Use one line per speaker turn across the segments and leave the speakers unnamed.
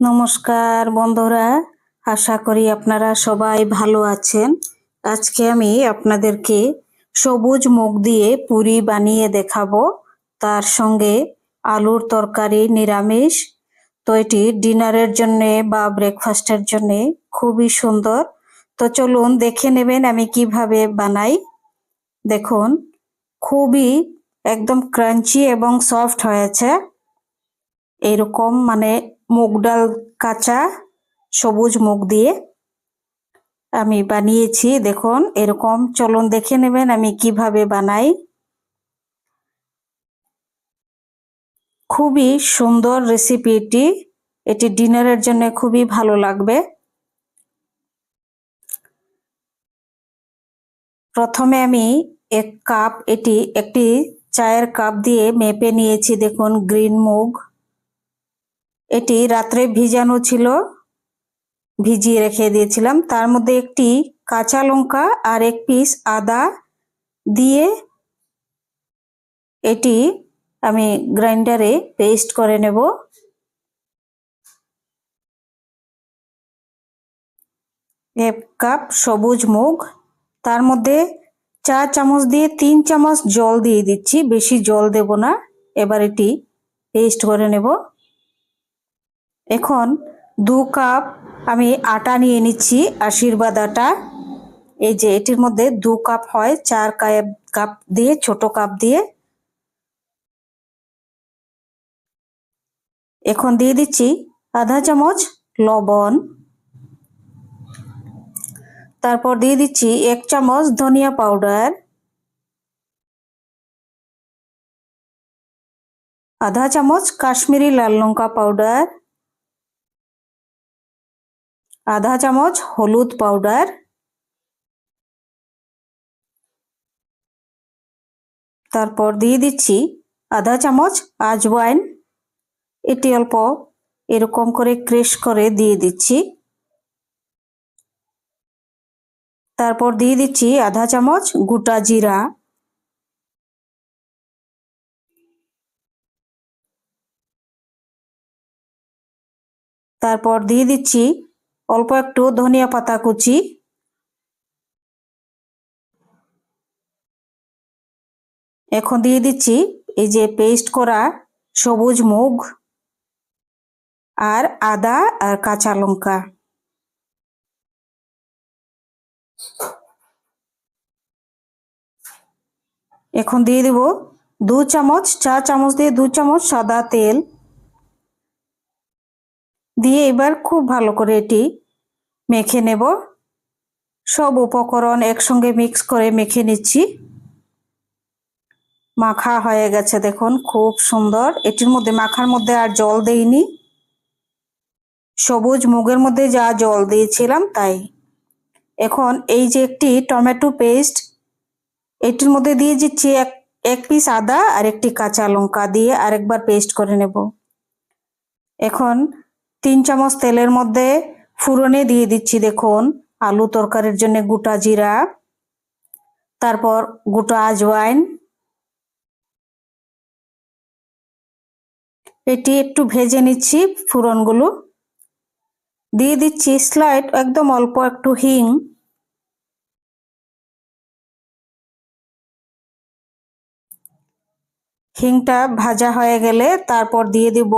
নমস্কার বন্ধুরা, আশা করি আপনারা সবাই ভালো আছেন। আজকে আমি আপনাদেরকে সবুজ মুগ দিয়ে পুরি বানিয়ে দেখাবো। তার সঙ্গে আলুর তরকারি নিরামিষ। তো এটি ডিনারের জন্য বা ব্রেকফাস্টের জন্য খুবই সুন্দর। তো চলুন দেখে নেবেন আমি কীভাবে বানাই। দেখুন, খুবই একদম ক্রাঞ্চি এবং সফট হয়েছে। এরকম মানে মুগ ডাল কাঁচা, সবুজ মুগ দিয়ে আমি বানিয়েছি। দেখুন, এরকম চলুন দেখে নেবেন আমি কীভাবে বানাই। খুবই সুন্দর রেসিপি এটি। এটি ডিনারের জন্য খুবই ভালো লাগবে। প্রথমে আমি এক কাপ, এটি একটি চায়ের কাপ দিয়ে মেপে নিয়েছি। দেখুন, গ্রিন মুগ এটি রাত্রে ভিজানো ছিল। ভিজিয়ে রেখে দিয়েছিলাম। তার মধ্যে একটি কাঁচা লঙ্কা আর এক পিস আদা দিয়ে এটি আমি গ্রাইন্ডারে পেস্ট করে নেব। এক কাপ সবুজ মুগ, তার মধ্যে চা চামচ দিয়ে তিন চামচ জল দিয়ে দিচ্ছি, বেশি জল দেব না। এবার এটি পেস্ট করে নেব। এখন দু কাপ আমি আটা নিয়ে নিচ্ছি, আশীর্বাদ আটা। এই যে এটির মধ্যে দু কাপ হয়, চার কাপ কাপ দিয়ে, ছোট কাপ দিয়ে। এখন দিয়ে দিচ্ছি আধা চামচ লবণ। তারপর দিয়ে দিচ্ছি এক চামচ ধনিয়া পাউডার। আধা চামচ কাশ্মীরি লাল লঙ্কা পাউডার। আধা চামচ হলুদ পাউডার, তারপর দিয়ে দিচ্ছি আধা চামচ আজওয়াইন। এটি অল্প এরকম করে ক্রেশ করে দিয়ে দিচ্ছি। তারপর দিয়ে দিচ্ছি আধা চামচ গোটা জিরা। তারপর দিয়ে দিচ্ছি অল্প একটু ধনিয়া পাতা কুচি। এখন দিয়ে দিচ্ছি এই যে পেস্ট করা সবুজ মুগ আর আদা আর কাঁচা লঙ্কা। এখন দিয়ে দেব দু চামচ, চা চামচ দিয়ে দু চামচ সাদা তেল। দিয়ে এবার খুব ভালো করে এটি মেখে নেব। সব উপকরণ একসঙ্গে মিক্স করে মেখে নিচ্ছি। মাখা হয়ে গেছে দেখুন, খুব সুন্দর। এটির মধ্যে, মাখার মধ্যে আর জল দেইনি। সবুজ মুগের মধ্যে যা জল দিয়েছিলাম তাই। এখন এই যে একটি টমেটো পেস্ট, এটির মধ্যে দিয়ে দিচ্ছি এক এক পিস আদা আর একটি কাঁচা লঙ্কা দিয়ে আরেকবার পেস্ট করে নেব। এখন তিন চামচ তেলের মধ্যে ফুরনে দিয়ে দিচ্ছি, দেখুন। আলু তরকারির জন্য গোটা জিরা, তারপর গোটা আজওয়াইন। এটি একটু ভেজে নিচ্ছি ফুরনগুলো। দিয়ে দিচ্ছি স্লাইড, একদম অল্প একটু হিং। হিংটা ভাজা হয়ে গেলে তারপর দিয়ে দিব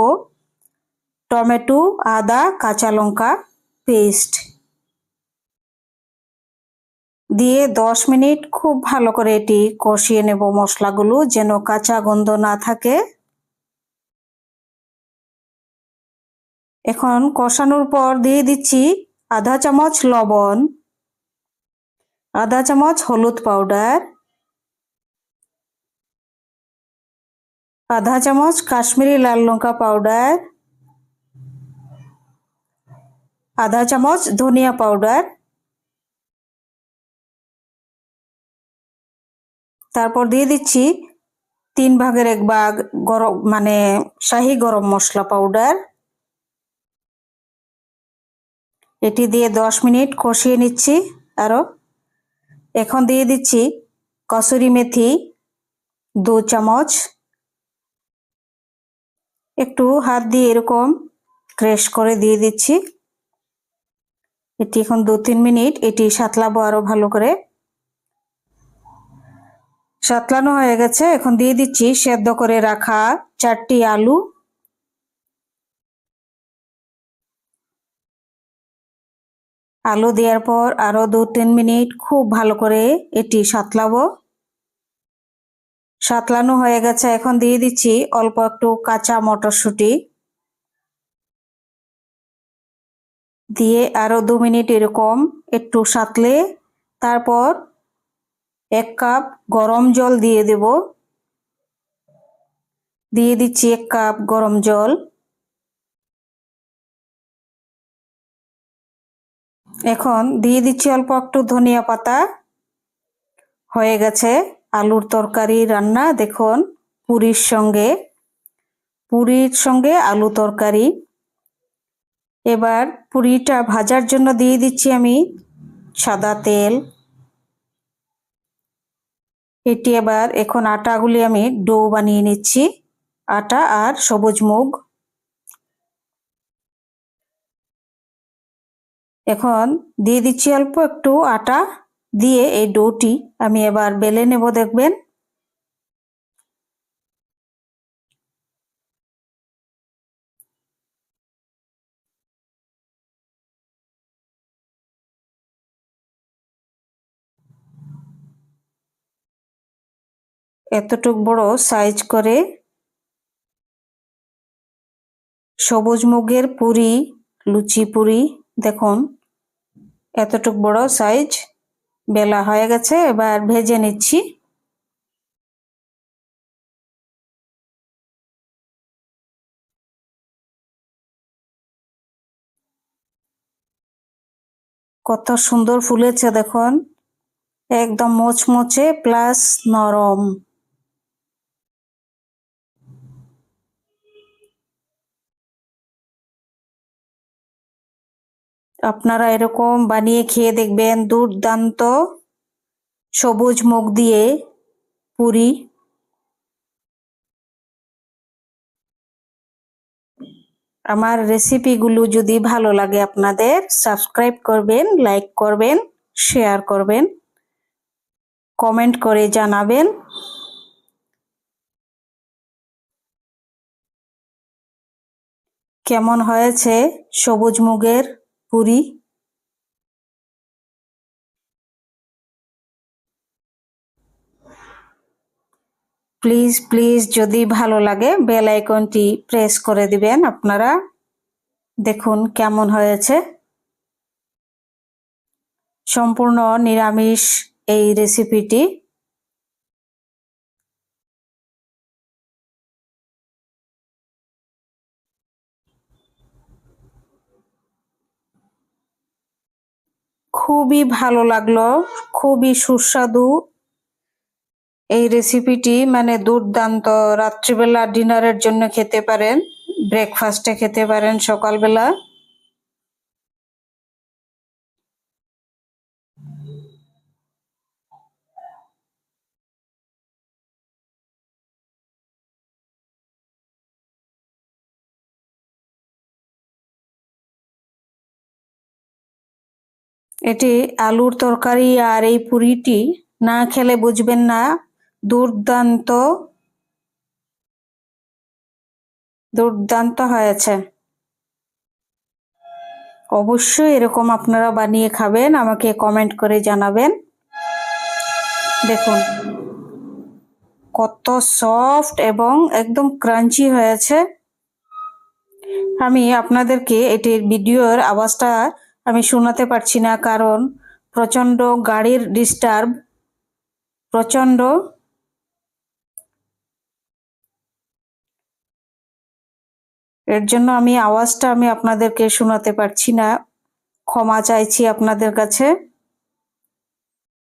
টমেটো, আদা, কাঁচা লঙ্কা, পেস্ট। দিয়ে দশ মিনিট খুব ভালো করে এটি কষিয়ে নেব মশলাগুলো, যেন কাঁচা গন্ধ না থাকে। এখন কষানোর পর দিয়ে দিচ্ছি আধা চামচ লবণ, আধা চামচ হলুদ পাউডার, আধা চামচ কাশ্মীরি লাল লঙ্কা পাউডার আধা চামচ, ধনিয়া পাউডার তারপর দিয়ে দিচ্ছি তিন ভাগের এক ভাগ গরম মানে শাহি গরম মশলা পাউডার এটি দিয়ে দশ মিনিট কষিয়ে নিচ্ছি আরও। এখন দিয়ে দিচ্ছি কসুরি মেথি দু চামচ। একটু হাত দিয়ে এরকম ক্রেশ করে দিয়ে দিচ্ছি। এটি এখন দু, তিন মিনিট। এটি সাতলাবো আরও ভালো করে। সাতলানো হয়ে গেছে। এখন দিয়ে দিচ্ছি সেদ্ধ করে রাখা চারটি আলু। আলু দেওয়ার পর আরও দু, তিন মিনিট খুব ভালো করে এটি সাতলাবো। সাতলানো হয়ে গেছে। এখন দিয়ে দিচ্ছি অল্প একটু কাঁচা মটরশুঁটি। দিয়ে আরও দু মিনিট এরকম একটু সাঁতলে তারপর এক কাপ গরম জল দিয়ে দেব। দিয়ে দিচ্ছি এক কাপ গরম জল। এখন দিয়ে দিচ্ছি অল্প একটু ধনিয়া পাতা। হয়ে গেছে আলুর তরকারি রান্না। দেখুন, পুরীর সঙ্গে পুরীর সঙ্গে আলু তরকারি। এবার পুরিটা ভাজার জন্য দিয়ে দিচ্ছি আমি সাদা তেল। এটি এবার এখন আটাগুলি আমি ডো বানিয়ে নিচ্ছি, আটা আর সবুজ মুগ। এখন দিয়ে দিচ্ছি অল্প একটু আটা, দিয়ে এই ডোটি আমি এবার বেলে নেব, দেখবেন। এতটুক বড় সাইজ করে সবুজ মুগের পুরি, লুচি পুরি, দেখুন, এতটুক বড় সাইজ বেলা হয়ে গেছে, এবার ভেজে নিচ্ছি। কত সুন্দর ফুলেছে, দেখুন, একদম মোচমোচে প্লাস নরম। আপনারা এরকম বানিয়ে খেয়ে দেখবেন দুর্দান্ত সবুজ মুখ দিয়ে পুরি। আমার রেসিপিগুলো যদি ভালো লাগে আপনাদের সাবস্ক্রাইব করবেন লাইক করবেন শেয়ার করবেন কমেন্ট করে জানাবেন। কেমন হয়েছে সবুজ মুগের? পুরি? প্লিজ প্লিজ যদি ভালো লাগে বেল আইকনটি প্রেস করে দিবেন আপনারা। দেখুন কেমন হয়েছে। সম্পূর্ণ নিরামিষ এই রেসিপিটি খুবই ভালো লাগল, খুবই সুস্বাদু। এই রেসিপিটি মানে দুর্দান্ত, রাত্রিবেলা ডিনারের জন্য খেতে পারেন ব্রেকফাস্টে খেতে পারেন সকালবেলা। এটি আলুর তরকারি আর এই পুরিটি না খেলে বুঝবেন না, দুর্দান্ত দুর্দান্ত হয়েছে। অবশ্যই এরকম আপনারা বানিয়ে খাবেন, আমাকে কমেন্ট করে জানাবেন। দেখুন, কত সফট এবং একদম ক্রাঞ্চি হয়েছে। আমি আপনাদেরকে এটির ভিডিওর আওয়াজটা আমি শোনাতে পারছি না, কারণ প্রচণ্ড গাড়ির ডিস্টার্ব প্রচণ্ড এর জন্য আমি আওয়াজটা আমি আপনাদেরকে শোনাতে পারছি না। ক্ষমা চাইছি আপনাদের কাছে।